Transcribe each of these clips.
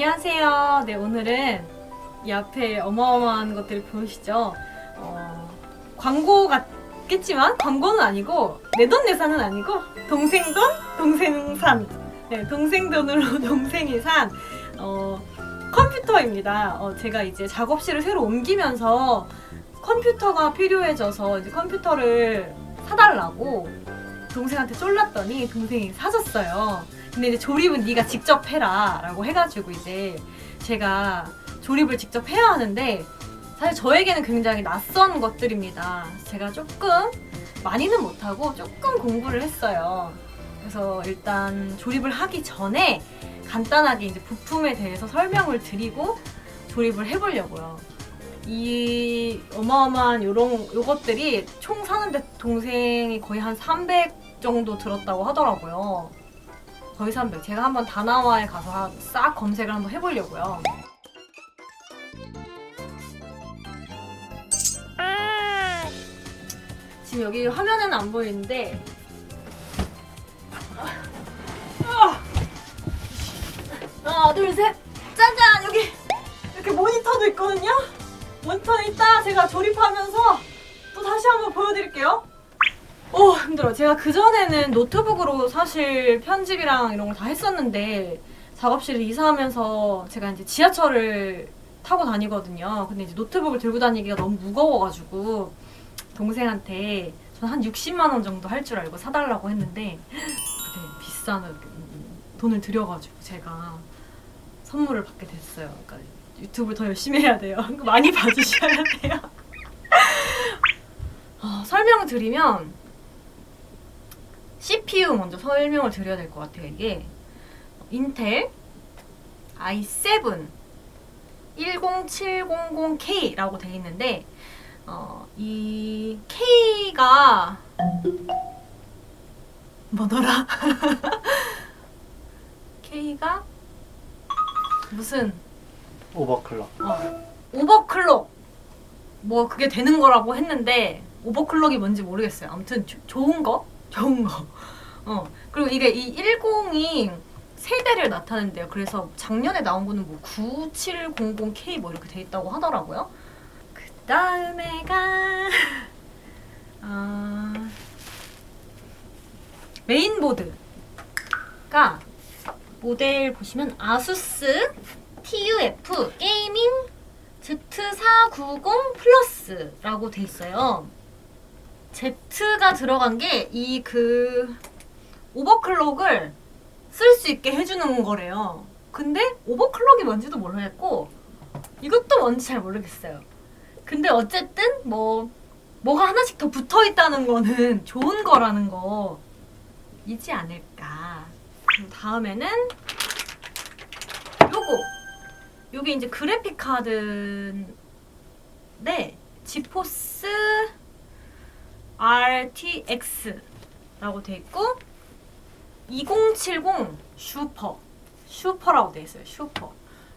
안녕하세요. 네, 오늘은 이 앞에 어마어마한 것들을 보이시죠? 어, 광고 같겠지만 광고는 아니고 내 돈 내산은 아니고 동생 돈, 동생 산. 네, 동생 돈으로 동생이 산 어, 컴퓨터입니다. 어, 제가 이제 작업실을 새로 옮기면서 컴퓨터가 필요해져서 이제 컴퓨터를 사달라고 동생한테 쫄랐더니 동생이 사줬어요. 근데 이제 조립은 네가 직접 해라라고 해가지고 이제 제가 조립을 직접 해야 하는데 사실 저에게는 굉장히 낯선 것들입니다. 제가 조금 많이는 못하고 조금 공부를 했어요. 그래서 일단 조립을 하기 전에 간단하게 이제 부품에 대해서 설명을 드리고 조립을 해보려고요. 이 어마어마한 요런 요것들이 총 사는데 동생이 거의 한 300 정도 들었다고 하더라고요. 거의 300. 제가 한번 다나와에 가서 싹 검색을 한번 해보려고요. 지금 여기 화면에는 안 보이는데 아! 하나 둘셋 짜잔 여기 이렇게 모니터도 있거든요 모니터는 이따 제가 조립하면서 또 다시 한번 보여드릴게요 오 힘들어 제가 그 전에는 노트북으로 사실 편집이랑 이런 걸 다 했었는데 작업실을 이사하면서 제가 이제 지하철을 타고 다니거든요 근데 이제 노트북을 들고 다니기가 너무 무거워가지고 동생한테 전 한 60만 원 정도 할 줄 알고 사달라고 했는데 그때 비싼 돈을 들여가지고 제가 선물을 받게 됐어요. 그러니까 유튜브를 더 열심히 해야 돼요. 많이 봐주셔야 돼요. 어, 설명을 드리면 CPU 먼저 설명을 드려야 될 것 같아요. 이게 인텔 i7 10700K라고 되어 있는데 어, 이 K가 뭐더라? K가 무슨 오버클럭. 어, 오버클럭 뭐 그게 되는 거라고 했는데 오버클럭이 뭔지 모르겠어요. 아무튼 조- 좋은 거, 좋은 거. 어 그리고 이게 이 10이 세대를 나타낸대요. 그래서 작년에 나온 거는 뭐 9700K 뭐 이렇게 돼 있다고 하더라고요. 그 다음에가 아 메인보드가 모델 보시면 아수스 TUF 게이밍 Z490 플러스라고 돼 있어요. Z가 들어간 게 이 그 오버클럭을 쓸 수 있게 해주는 거래요. 근데 오버클럭이 뭔지도 모르겠고 이것도 뭔지 잘 모르겠어요. 근데 어쨌든 뭐 뭐가 하나씩 더 붙어 있다는 거는 좋은 거라는 거이지 않을까. 그럼 다음에는 요거 요게 이제 그래픽 카드인데 지포스 RTX라고 돼 있고 2070 슈퍼 슈퍼라고 돼 있어요. 슈퍼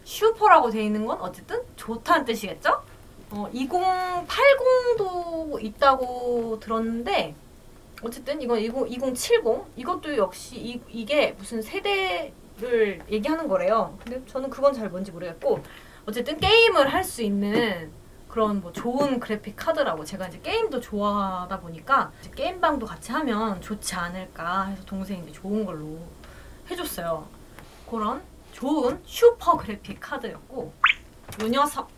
슈퍼라고 돼 있는 건 어쨌든 좋다는 뜻이겠죠? 어, 2080도 있다고 들었는데 어쨌든 이건 20, 2070 이것도 역시 이, 이게 무슨 세대를 얘기하는 거래요. 근데 저는 그건 잘 뭔지 모르겠고 어쨌든 게임을 할 수 있는 그런 뭐 좋은 그래픽 카드라고 제가 이제 게임도 좋아하다 보니까 이제 게임방도 같이 하면 좋지 않을까 해서 동생이 좋은 걸로 해줬어요. 그런 좋은 슈퍼 그래픽 카드였고 요 녀석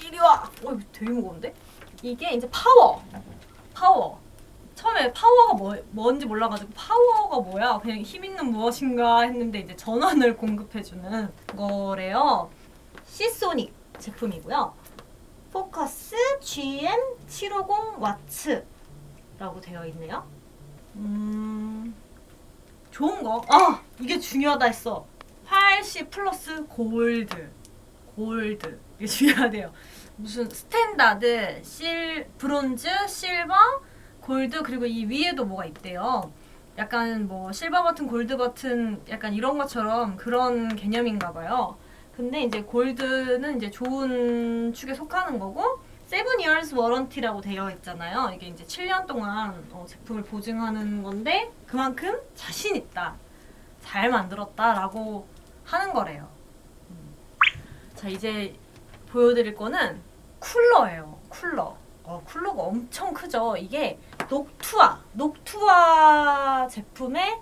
이리 와. 어, 이거 되게 무거운데? 이게 이제 파워. 파워. 처음에 파워가 뭐, 뭔지 몰라가지고 파워가 뭐야? 그냥 힘 있는 무엇인가 했는데 이제 전원을 공급해주는 거래요. 시소닉 제품이고요. 포커스 GM750 와츠라고 되어 있네요. 음, 좋은 거. 아, 이게 중요하다 했어. 80 플러스 골드. 골드. 이게 중요하대요. 무슨 스탠다드, 실, 브론즈, 실버, 골드 그리고 이 위에도 뭐가 있대요. 약간 뭐 실버 버튼, 골드 버튼 약간 이런 것처럼 그런 개념인가 봐요. 근데 이제 골드는 이제 좋은 축에 속하는 거고 세븐 이어스 워런티라고 되어 있잖아요. 이게 이제 7년 동안 어, 제품을 보증하는 건데 그만큼 자신 있다. 잘 만들었다라고 하는 거래요. 음. 자 이제 보여드릴 거는 쿨러예요. 쿨러. 어, 쿨러가 엄청 크죠. 이게 녹투아, 녹투아 제품의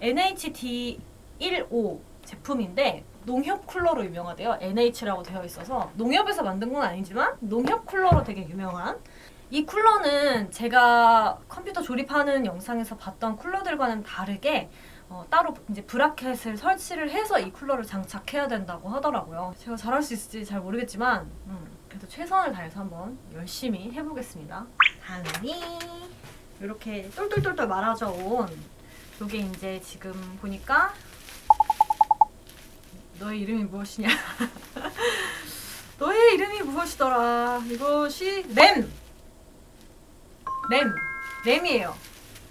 NHD15 제품인데 농협 쿨러로 유명하대요. NH라고 되어 있어서 농협에서 만든 건 아니지만 농협 쿨러로 되게 유명한 이 쿨러는 제가 컴퓨터 조립하는 영상에서 봤던 쿨러들과는 다르게 어, 따로 이제 브라켓을 설치를 해서 이 쿨러를 장착해야 된다고 하더라고요. 제가 잘할 수 있을지 잘 모르겠지만 음, 그래도 최선을 다해서 한번 열심히 해보겠습니다. 다음이 이렇게 똘똘똘똘 말아져 온 요게 이제 지금 보니까 너의 이름이 무엇이냐? 너의 이름이 무엇이더라? 이것이 램! 램! 램이에요.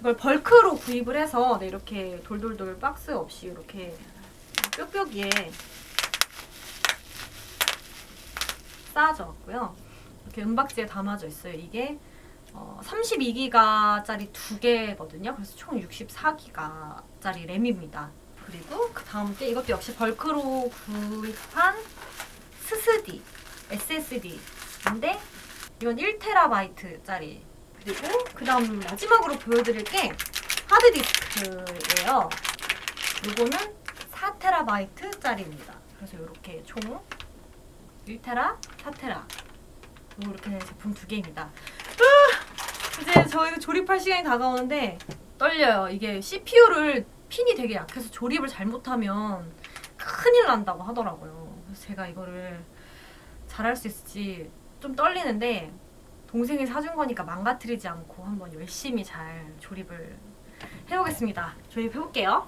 이걸 벌크로 구입을 해서 네, 이렇게 돌돌돌 박스 없이 이렇게 뾱뾱이에 쌓아져갖고요. 이렇게 은박지에 담아져 있어요. 이게 어, 32기가짜리 두 개거든요. 그래서 총 64기가짜리 램입니다. 그리고 그 다음 게 이것도 역시 벌크로 구입한 스스디 SSD인데 이건 1테라바이트짜리 그리고 그 다음 마지막으로 보여드릴 게 하드디스크예요. 요거는 4테라바이트짜리입니다. 그래서 이렇게 총 1테라, 4테라 이렇게 제품 두 개입니다. 으, 이제 저희 조립할 시간이 다가오는데 떨려요. 이게 CPU를 핀이 되게 약해서 조립을 잘못하면 큰일 난다고 하더라고요. 그래서 제가 이거를 잘할 수 있을지 좀 떨리는데 동생이 사준 거니까 망가뜨리지 않고 한번 열심히 잘 조립을 해보겠습니다. 조립해볼게요.